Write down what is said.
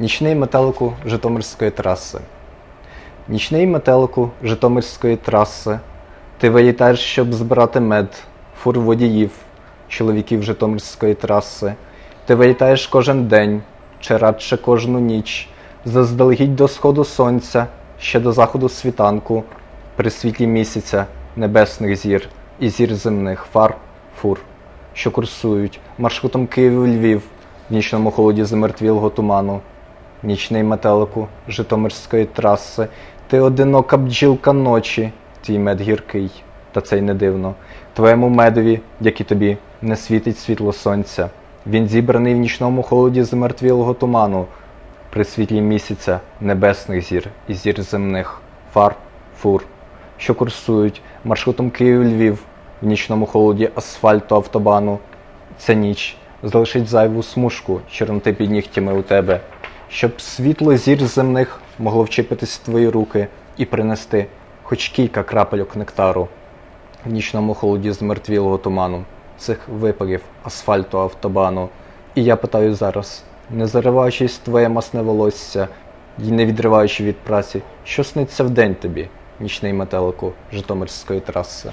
Нічний метелику Житомирської траси. Нічний метелику Житомирської траси. Ти вилітаєш, щоб збирати мед, фур водіїв, чоловіків Житомирської траси. Ти вилітаєш кожен день, чи радше кожну ніч, заздалегідь до сходу сонця, ще до заходу світанку, при світлі місяця, небесних зір і зір земних фар, фур, що курсують маршрутом Київ-Львів в нічному холоді замертвілого туману. Нічний метелику Житомирської траси, ти одинока бджілка ночі, твій мед гіркий, та це й не дивно. Твоєму медові, як і тобі, не світить світло сонця. Він зібраний в нічному холоді замертвілого туману, при світлі місяця, небесних зір і зір земних, фар, фур, що курсують маршрутом Київ-Львів в нічному холоді асфальту автобану. Ця ніч залишить зайву смужку чорноти під нігтями у тебе, щоб світло зір земних могло вчепитись в твої руки і принести хоч кілька крапельок нектару в нічному холоді змертвілого туману, цих випарів асфальту автобану. І я питаю зараз, не зариваючись в твоє масне волосся і не відриваючи від праці, що сниться вдень тобі, нічний метелику Житомирської траси.